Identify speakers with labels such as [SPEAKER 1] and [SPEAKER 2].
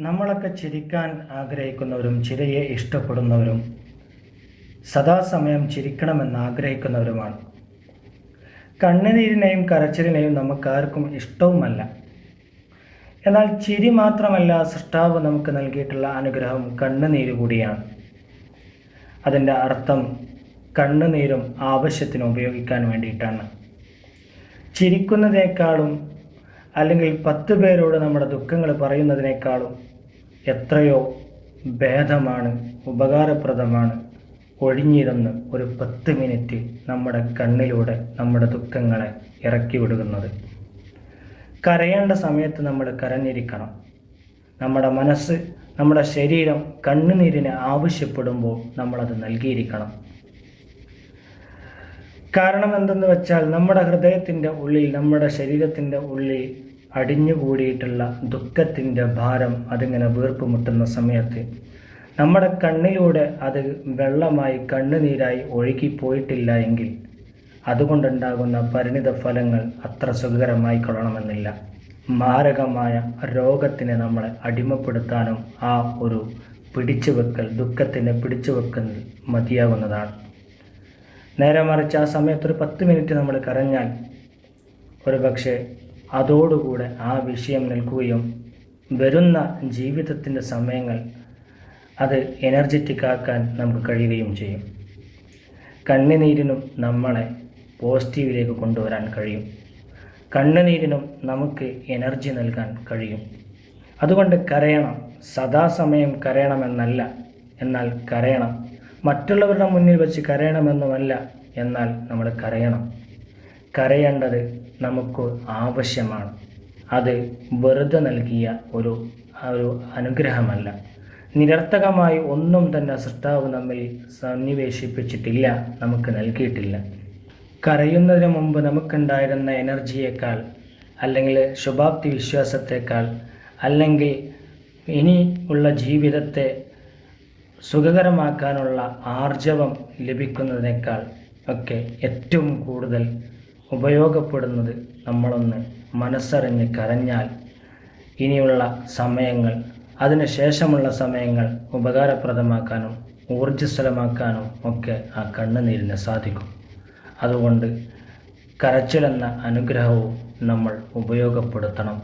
[SPEAKER 1] നമ്മളൊക്കെ ചിരിക്കാൻ ആഗ്രഹിക്കുന്നവരും ചിരിയെ ഇഷ്ടപ്പെടുന്നവരും സദാസമയം ചിരിക്കണമെന്ന് ആഗ്രഹിക്കുന്നവരുമാണ്. കണ്ണുനീരിനെയും കരച്ചിലിനെയും നമുക്കാർക്കും ഇഷ്ടവുമല്ല. എന്നാൽ ചിരി മാത്രമല്ല സൃഷ്ടാവ് നമുക്ക് നൽകിയിട്ടുള്ള അനുഗ്രഹം കണ്ണുനീര് കൂടിയാണ്. അതിന്റെ അർത്ഥം കണ്ണുനീരും ആവശ്യത്തിന് ഉപയോഗിക്കാൻ വേണ്ടിയിട്ടാണ്. ചിരിക്കുന്നതിനേക്കാളും അല്ലെങ്കിൽ പത്ത് പേരോട് നമ്മുടെ ദുഃഖങ്ങൾ പറയുന്നതിനേക്കാളും എത്രയോ ഭേദമാണ് ഉപകാരപ്രദമാണ് ഒഴിഞ്ഞിരുന്ന് ഒരു പത്ത് മിനിറ്റ് നമ്മുടെ കണ്ണിലൂടെ നമ്മുടെ ദുഃഖങ്ങളെ ഇറക്കി വിടുന്നത്. കരയേണ്ട സമയത്ത് നമ്മൾ കരഞ്ഞിരിക്കണം. നമ്മുടെ മനസ്സ് നമ്മുടെ ശരീരം കണ്ണുനീരിന് ആവശ്യപ്പെടുമ്പോൾ നമ്മളത് നൽകിയിരിക്കണം. കാരണം എന്തെന്ന് വെച്ചാൽ നമ്മുടെ ഹൃദയത്തിന്റെ ഉള്ളിൽ നമ്മുടെ ശരീരത്തിന്റെ ഉള്ളിൽ അടിഞ്ഞുകൂടിയിട്ടുള്ള ദുഃഖത്തിന്റെ ഭാരം അതിങ്ങനെ വീർപ്പ് മുട്ടുന്ന സമയത്ത് നമ്മുടെ കണ്ണിലൂടെ അത് വെള്ളമായി കണ്ണുനീരായി ഒഴുകിപ്പോയിട്ടില്ല എങ്കിൽ അതുകൊണ്ടുണ്ടാകുന്ന പരിണിത ഫലങ്ങൾ അത്ര സുഖകരമായി കൊള്ളണമെന്നില്ല. മാരകമായ രോഗത്തിനെ നമ്മളെ അടിമപ്പെടുത്താനും ആ ഒരു പിടിച്ചുവെക്കൽ ദുഃഖത്തിനെ പിടിച്ചുവെക്കൽ മതിയാകുന്നതാണ്. നേരെ മറിച്ച് ആ സമയത്ത് ഒരു പത്ത് മിനിറ്റ് നമ്മൾ കരഞ്ഞാൽ ഒരു പക്ഷേ അതോടുകൂടെ ആ വിഷയം നിൽക്കുകയും വരുന്ന ജീവിതത്തിന്റെ സമയങ്ങൾ അത് എനർജറ്റിക് ആക്കാൻ നമുക്ക് കഴിയുകയും ചെയ്യും. കണ്ണുനീരിനും നമ്മളെ പോസിറ്റീവിലേക്ക് കൊണ്ടുവരാൻ കഴിയും. കണ്ണുനീരിനും നമുക്ക് എനർജി നൽകാൻ കഴിയും. അതുകൊണ്ട് കരയണം. സദാസമയം കരയണമെന്നല്ല. എന്നാൽ കരയണം. മറ്റുള്ളവരുടെ മുന്നിൽ വെച്ച് കരയണമെന്നുമല്ല എന്നാൽ നമ്മൾ കരയണം. കരയേണ്ടത് നമുക്ക് ആവശ്യമാണ്. അത് വെറുതെ നൽകിയ ഒരു ഒരു അനുഗ്രഹമല്ല. നിരർത്ഥകമായി ഒന്നും തന്നെ സൃഷ്ടാവ് നമ്മിൽ സന്നിവേശിപ്പിച്ചിട്ടില്ല നമുക്ക് നൽകിയിട്ടില്ല. കരയുന്നതിന് മുമ്പ് നമുക്കുണ്ടായിരുന്ന എനർജിയേക്കാൾ അല്ലെങ്കിൽ ശുഭാപ്തി വിശ്വാസത്തേക്കാൾ അല്ലെങ്കിൽ ഇനി ഉള്ള ജീവിതത്തെ സുഖകരമാക്കാനുള്ള ആർജവം ലഭിക്കുന്നതിനേക്കാൾ ഒക്കെ ഏറ്റവും കൂടുതൽ ഉപയോഗപ്പെടുന്നത് നമ്മളൊന്ന് മനസ്സറിഞ്ഞ് കരഞ്ഞാൽ ഇനിയുള്ള സമയങ്ങൾ അതിനുശേഷമുള്ള സമയങ്ങൾ ഉപകാരപ്രദമാക്കാനും ഊർജസ്വലമാക്കാനും ഒക്കെ ആ കണ്ണുനീരിന് സാധിക്കും. അതുകൊണ്ട് കരച്ചിലെന്ന അനുഗ്രഹവും നമ്മൾ ഉപയോഗപ്പെടുത്തണം.